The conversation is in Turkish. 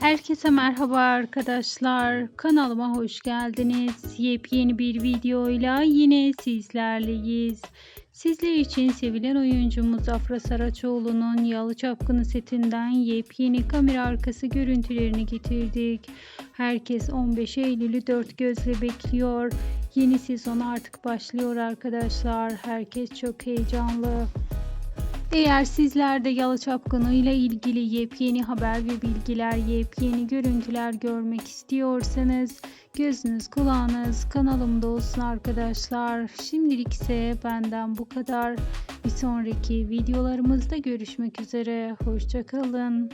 Herkese merhaba arkadaşlar. Kanalıma hoş geldiniz. Yepyeni bir videoyla yine sizlerleyiz. Sizler için sevilen oyuncumuz Afra Saraçoğlu'nun Yalı Çapkını setinden yepyeni kamera arkası görüntülerini getirdik. Herkes 15 Eylül'ü dört gözle bekliyor. Yeni sezon artık başlıyor arkadaşlar. Herkes çok heyecanlı. Eğer sizler de Çapkını ile ilgili yepyeni haber ve bilgiler, yepyeni görüntüler görmek istiyorsanız gözünüz kulağınız kanalımda olsun arkadaşlar. Şimdilik ise benden bu kadar. Bir sonraki videolarımızda görüşmek üzere. Hoşçakalın.